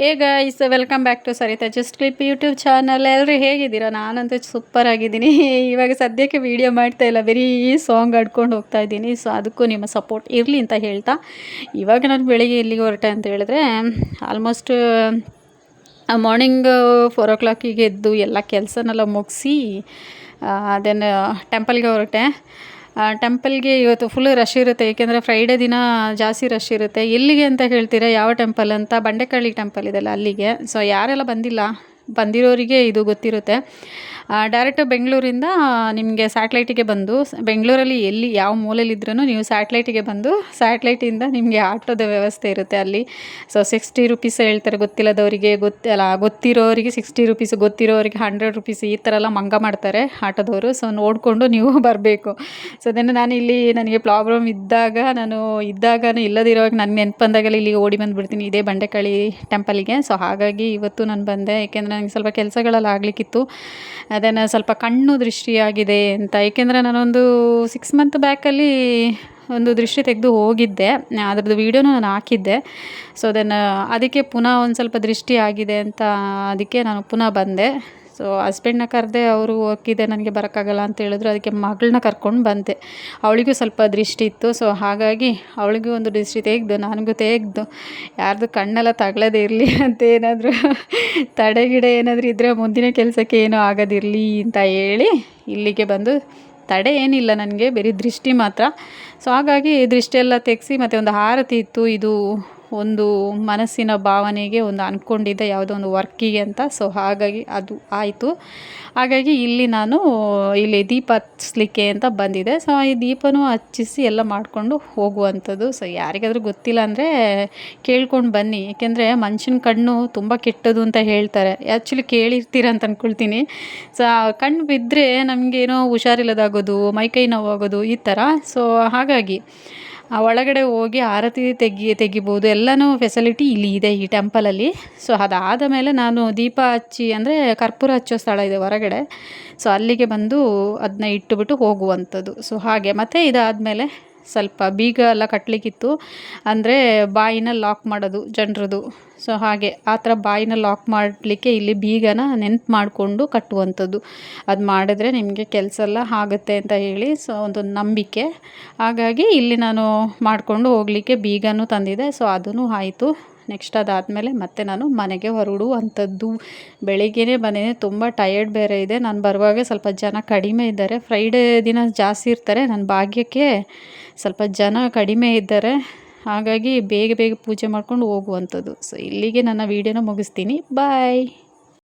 Hey guys welcome back to Sarita just clip YouTube channel ಎಲ್ಲರೂ ಹೇಗಿದ್ದೀರಾ? ನಾನಂತೂ super ಆಗಿದ್ದೀನಿ. ಇವಾಗ ಸದ್ಯಕ್ಕೆ ವೀಡಿಯೋ ಮಾಡ್ತಾ ಇಲ್ಲ. ಬರೀ ಸಾಂಗ್ ಆಡ್ಕೊಂಡು ಹೋಗ್ತಾ ಇದ್ದೀನಿ. ಸೊ ಅದಕ್ಕೂ ನಿಮ್ಮ ಸಪೋರ್ಟ್ ಇರಲಿ ಅಂತ ಹೇಳ್ತಾ. ಇವಾಗ ನಾನು ಬೆಳಿಗ್ಗೆ ಎಲ್ಲಿಗೆ ಹೊರಟೆ ಅಂತ ಹೇಳಿದ್ರೆ ಆಲ್ಮೋಸ್ಟ್ ಮಾರ್ನಿಂಗ್ ಫೋರ್ ಓ ಕ್ಲಾಕಿಗೆ ಎದ್ದು ಎಲ್ಲ ಕೆಲಸನೆಲ್ಲ ಮುಗಿಸಿ ದೆನ್ ಟೆಂಪಲ್ಗೆ ಹೊರಟೆ. ಟೆಂಪಲ್ಗೆ ಇವತ್ತು ಫುಲ್ ರಶ್ ಇರುತ್ತೆ, ಏಕೆಂದರೆ ಫ್ರೈಡೇ ದಿನ ಜಾಸ್ತಿ ರಶ್ ಇರುತ್ತೆ. ಎಲ್ಲಿಗೆ ಅಂತ ಹೇಳ್ತೀರಾ? ಯಾವ ಟೆಂಪಲ್ ಅಂತ? ಬಂಡೆಕಳ್ಳಿ ಟೆಂಪಲ್ ಇದೆಲ್ಲ ಅಲ್ಲಿಗೆ. ಸೊ ಯಾರೆಲ್ಲ ಬಂದಿಲ್ಲ, ಬಂದಿರೋರಿಗೆ ಇದು ಗೊತ್ತಿರುತ್ತೆ. ಡೈರೆಕ್ಟ್ ಬೆಂಗಳೂರಿಂದ ನಿಮಗೆ ಸ್ಯಾಟ್ಲೈಟಿಗೆ ಬಂದು, ಬೆಂಗಳೂರಲ್ಲಿ ಎಲ್ಲಿ ಯಾವ ಮೂಲೆಯಲ್ಲಿದ್ರೂ ನೀವು ಸ್ಯಾಟ್ಲೈಟಿಗೆ ಬಂದು ಸ್ಯಾಟ್ಲೈಟಿಂದ ನಿಮಗೆ ಆಟೋದ ವ್ಯವಸ್ಥೆ ಇರುತ್ತೆ ಅಲ್ಲಿ. ಸೊ ಸಿಕ್ಸ್ಟಿ ರುಪೀಸ್ ಹೇಳ್ತಾರೆ ಗೊತ್ತಿಲ್ಲದವರಿಗೆ ಗೊತ್ತಲ್ಲ ಗೊತ್ತಿರೋರಿಗೆ ಸಿಕ್ಸ್ಟಿ ರುಪೀಸ್ ಗೊತ್ತಿರೋರಿಗೆ ಹಂಡ್ರೆಡ್ ರುಪೀಸ್ ಈ ಥರ ಎಲ್ಲ ಮಂಗ ಮಾಡ್ತಾರೆ ಆಟೋದವರು. ಸೊ ನೋಡಿಕೊಂಡು ನೀವು ಬರಬೇಕು. ಸೊ ಅದನ್ನು ನಾನು ಇಲ್ಲಿ ನನಗೆ ಪ್ರಾಬ್ಲಮ್ ಇದ್ದಾಗ, ನಾನು ಇದ್ದಾಗ ಇಲ್ಲದಿರೋವಾಗ ನನ್ನ ನೆನಪು ಬಂದಾಗೆಲ್ಲ ಇಲ್ಲಿ ಓಡಿ ಬಂದುಬಿಡ್ತೀನಿ, ಇದೇ ಬಂಡೆಕಳ್ಳಿ ಟೆಂಪಲಿಗೆ ಸೊ ಹಾಗಾಗಿ ಇವತ್ತು ನಾನು ಬಂದೆ, ಏಕೆಂದರೆ ನನಗೆ ಸ್ವಲ್ಪ ಕೆಲಸಗಳೆಲ್ಲ ಆಗಲಿಕ್ಕಿತ್ತು. ಅದನ್ನು ಸ್ವಲ್ಪ ಕಣ್ಣು ದೃಷ್ಟಿಯಾಗಿದೆ ಅಂತ. ಏಕೆಂದರೆ ನಾನೊಂದು ಸಿಕ್ಸ್ ಮಂತ್ ಬ್ಯಾಕಲ್ಲಿ ಒಂದು ದೃಷ್ಟಿ ತೆಗೆದು ಹೋಗಿದ್ದೆ. ಅದರದ್ದು ವೀಡಿಯೋನೂ ನಾನು ಹಾಕಿದ್ದೆ. ಸೊ ದೆನ್ ಅದಕ್ಕೆ ಪುನಃ ಒಂದು ಸ್ವಲ್ಪ ದೃಷ್ಟಿ ಆಗಿದೆ ಅಂತ, ಅದಕ್ಕೆ ನಾನು ಪುನಃ ಬಂದೆ. ಸೊ ಹಸ್ಬೆಂಡ್ನ ಕರೆದೆ ಅವರು ಹೋಗಿದೆ ನನಗೆ ಬರೋಕ್ಕಾಗಲ್ಲ ಅಂತ ಹೇಳಿದ್ರು. ಅದಕ್ಕೆ ಮಗಳನ್ನ ಕರ್ಕೊಂಡು ಬಂದೆ. ಅವಳಿಗೂ ಸ್ವಲ್ಪ ದೃಷ್ಟಿ ಇತ್ತು. ಸೊ ಹಾಗಾಗಿ ಅವಳಿಗೂ ಒಂದು ದೃಷ್ಟಿ ತೆಗೆದು, ನನಗೂ ತೆಗೆದು, ಯಾರ್ದು ಕಣ್ಣೆಲ್ಲ ತಗಳದೇ ಇರಲಿ ಅಂತ ಏನಾದರೂ ತಡೆಗಿಡ ಏನಾದರೂ ಇದ್ದರೆ ಮುಂದಿನ ಕೆಲಸಕ್ಕೆ ಏನೂ ಆಗೋದಿರಲಿ ಅಂತ ಹೇಳಿ ಇಲ್ಲಿಗೆ ಬಂದು ತಡೆ ಏನಿಲ್ಲ ನನಗೆ, ಬರೀ ದೃಷ್ಟಿ ಮಾತ್ರ. ಸೊ ಹಾಗಾಗಿ ದೃಷ್ಟಿಯೆಲ್ಲ ತೆಗೆಸಿ, ಮತ್ತು ಒಂದು ಆರತಿ ಇತ್ತು. ಇದು ಒಂದು ಮನಸ್ಸಿನ ಭಾವನೆಗೆ ಒಂದು ಅಂದ್ಕೊಂಡಿದ್ದೆ, ಯಾವುದೋ ಒಂದು ವರ್ಕಿಗೆ ಅಂತ. ಸೊ ಹಾಗಾಗಿ ಅದು ಆಯಿತು. ಹಾಗಾಗಿ ಇಲ್ಲಿ ನಾನು ಇಲ್ಲಿ ದೀಪ ಹಚ್ಚಲಿಕ್ಕೆ ಅಂತ ಬಂದಿದೆ. ಸೊ ಈ ದೀಪನೂ ಹಚ್ಚಿಸಿ ಎಲ್ಲ ಮಾಡಿಕೊಂಡು ಹೋಗುವಂಥದ್ದು. ಸೊ ಯಾರಿಗಾದರೂ ಗೊತ್ತಿಲ್ಲ ಅಂದರೆ ಕೇಳ್ಕೊಂಡು ಬನ್ನಿ. ಏಕೆಂದರೆ ಮನುಷ್ಯನ ಕಣ್ಣು ತುಂಬ ಕೆಟ್ಟದು ಅಂತ ಹೇಳ್ತಾರೆ. ಆ್ಯಕ್ಚುಲಿ ಕೇಳಿರ್ತೀರ ಅಂತ ಅಂದ್ಕೊಳ್ತೀನಿ ಸೊ ಕಣ್ಣು ಬಿದ್ದರೆ ನಮಗೇನೋ ಹುಷಾರಿಲ್ಲದಾಗೋದು ಮೈಕೈ ನೋವಾಗೋದು ಈ ಥರ. ಸೊ ಹಾಗಾಗಿ ಒಳಗಡೆ ಹೋಗಿ ಆರತಿ ತೆಗಿ ತೆಗಿಬೋದು. ಎಲ್ಲನೂ ಫೆಸಿಲಿಟಿ ಇಲ್ಲಿ ಇದೆ ಈ ಟೆಂಪಲಲ್ಲಿ ಸೊ ಅದಾದ ಮೇಲೆ ನಾನು ದೀಪ ಹಚ್ಚಿ ಅಂದರೆ ಕರ್ಪೂರ ಹಚ್ಚೋ ಸ್ಥಳ ಇದೆ ಹೊರಗಡೆ. ಸೊ ಅಲ್ಲಿಗೆ ಬಂದು ಅದನ್ನ ಇಟ್ಟುಬಿಟ್ಟು ಹೋಗುವಂಥದ್ದು. ಸೊ ಹಾಗೆ. ಮತ್ತು ಇದಾದಮೇಲೆ ಸ್ವಲ್ಪ ಬೀಗ ಎಲ್ಲ ಕಟ್ಟಲಿಕ್ಕಿತ್ತು ಅಂದರೆ ಬಾಯಿನ ಲಾಕ್ ಮಾಡೋದು ಜನರದು. ಸೊ ಹಾಗೆ ಆ ಥರ ಬಾಯಿನ ಲಾಕ್ ಮಾಡಲಿಕ್ಕೆ ಇಲ್ಲಿ ಬೀಗನ ನೆನ್ಪು ಮಾಡಿಕೊಂಡು ಕಟ್ಟುವಂಥದ್ದು. ಅದು ಮಾಡಿದ್ರೆ ನಿಮಗೆ ಕೆಲಸ ಎಲ್ಲ ಆಗುತ್ತೆ ಅಂತ ಹೇಳಿ ಸೊ ಒಂದು ನಂಬಿಕೆ. ಹಾಗಾಗಿ ಇಲ್ಲಿ ನಾನು ಮಾಡಿಕೊಂಡು ಹೋಗಲಿಕ್ಕೆ ಬೀಗನೂ ತಂದಿದೆ. ಸೊ ಅದೂ ಆಯಿತು. ನೆಕ್ಸ್ಟ್ ಅದಾದಮೇಲೆ ಮತ್ತೆ ನಾನು ಮನೆಗೆ ಹೊರಡುವಂಥದ್ದು. ಬೆಳಿಗ್ಗೆನೇ ಮನೆಯೇ ತುಂಬ ಟಯರ್ಡ್ ಬೇರೆ ಇದೆ. ನಾನು ಬರುವಾಗ ಸ್ವಲ್ಪ ಜನ ಕಡಿಮೆ ಇದ್ದಾರೆ. ಫ್ರೈಡೇ ದಿನ ಜಾಸ್ತಿ ಇರ್ತಾರೆ. ನನ್ನ ಭಾಗ್ಯಕ್ಕೆ ಸ್ವಲ್ಪ ಜನ ಕಡಿಮೆ ಇದ್ದಾರೆ. ಹಾಗಾಗಿ ಬೇಗ ಬೇಗ ಪೂಜೆ ಮಾಡ್ಕೊಂಡು ಹೋಗುವಂಥದ್ದು. ಸೊ ಇಲ್ಲಿಗೆ ನನ್ನ ವೀಡಿಯೋನ ಮುಗಿಸ್ತೀನಿ. ಬಾಯ್